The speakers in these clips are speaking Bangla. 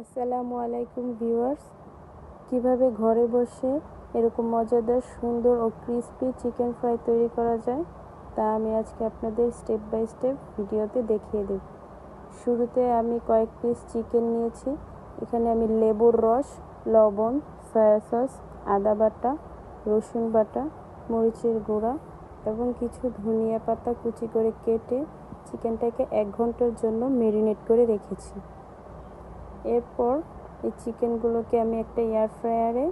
আসসালামু আলাইকুম ভিউয়ার্স। কীভাবে ঘরে বসে এরকম মজাদার, সুন্দর ও ক্রিস্পি চিকেন ফ্রাই তৈরি করা যায়, তা আমি আজকে আপনাদের স্টেপ বাই স্টেপ ভিডিওতে দেখিয়ে দেব। শুরুতে আমি কয়েক পিস চিকেন নিয়েছি। এখানে আমি লেবুর রস, লবণ সয়া সস আদা বাটা, রসুন বাটা, মরিচের গুঁড়া এবং কিছু ধনিয়া পাতা কুচি করে কেটে চিকেনটাকে এক ঘণ্টার জন্য মেরিনেট করে রেখেছি। এরপর এই চিকেনগুলোকে আমি একটা এয়ার ফ্রায়ারে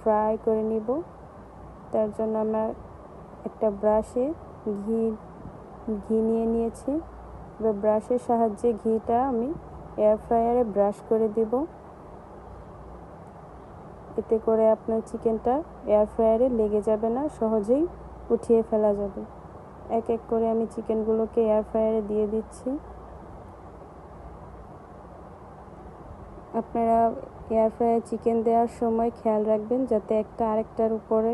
ফ্রাই করে নিব। তার জন্য আমার একটা ব্রাশে ঘি ঘি নিয়ে নিয়েছি। এবার ব্রাশের সাহায্যে ঘিটা আমি এয়ার ফ্রায়ারে ব্রাশ করে দিব। এতে করে আপনার চিকেনটা এয়ার ফ্রায়ারে লেগে যাবে না, সহজেই উঠিয়ে ফেলা যাবে। এক এক করে আমি চিকেনগুলোকে এয়ার ফ্রায়ারে দিয়ে দিচ্ছি। আপনারা এয়ার ফ্রায়ার চিকেন দেওয়ার সময় খেয়াল রাখবেন যাতে একটা আরেকটার উপরে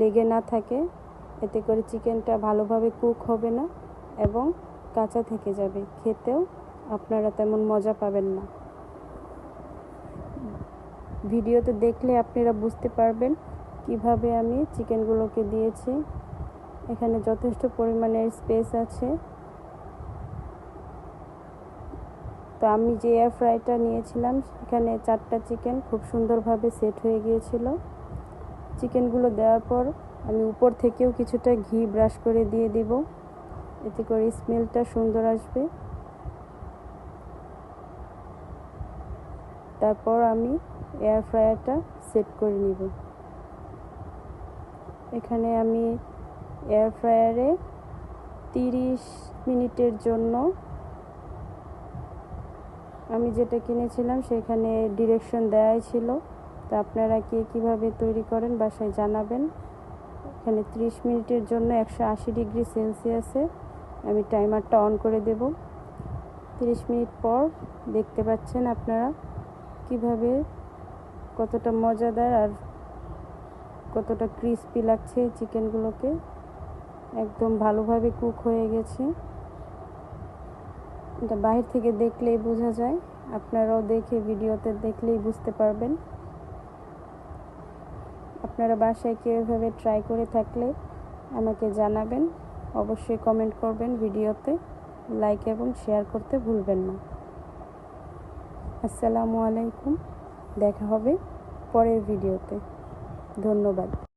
লেগে না থাকে। এতে করে চিকেনটা ভালোভাবে কুক হবে না এবং কাঁচা থেকে যাবে। খেতেও আপনারা তেমন মজা পাবেন না। ভিডিওতে দেখলে আপনারা বুঝতে পারবেন কীভাবে আমি চিকেনগুলোকে দিয়েছি। এখানে যথেষ্ট পরিমাণের স্পেস আছে। তো আমি যে এয়ার ফ্রাইটা নিয়েছিলাম, সেখানে চারটা চিকেন খুব সুন্দরভাবে সেট হয়ে গিয়েছিল। চিকেনগুলো দেওয়ার পর আমি উপর থেকেও কিছুটা ঘি ব্রাশ করে দিয়ে দিব। এতে করে স্মেলটা সুন্দর আসবে। তারপর আমি এয়ার ফ্রায়ারটা সেট করে নিব। এখানে আমি এয়ার ফ্রায়ারে তিরিশ মিনিটের জন্য আমি যেটা কিনেছিলাম সেখানে ডিরেকশন দেওয়াই ছিল। তো আপনারা কে কীভাবে তৈরি করেন বাসায় জানাবেন। এখানে 30 মিনিটের জন্য একশো আশি ডিগ্রি সেলসিয়াসে আমি টাইমারটা অন করে দেব। 30 মিনিট পর দেখতে পাচ্ছেন আপনারা কীভাবে কতটা মজাদার আর কতটা ক্রিস্পি লাগছে চিকেনগুলোকে একদম ভালোভাবে কুক হয়ে গেছে। এটা বাহির থেকে দেখলেই বোঝা যায়। আপনারাও দেখে ভিডিওতে দেখলেই বুঝতে পারবেন। আপনারা বাসায় কেউ এভাবে ট্রাই করে থাকলে আমাকে জানাবেন। অবশ্যই কমেন্ট করবেন ভিডিওতে। লাইক এবং শেয়ার করতে ভুলবেন না। আসসালামু আলাইকুম। দেখা হবে পরের ভিডিওতে। ধন্যবাদ।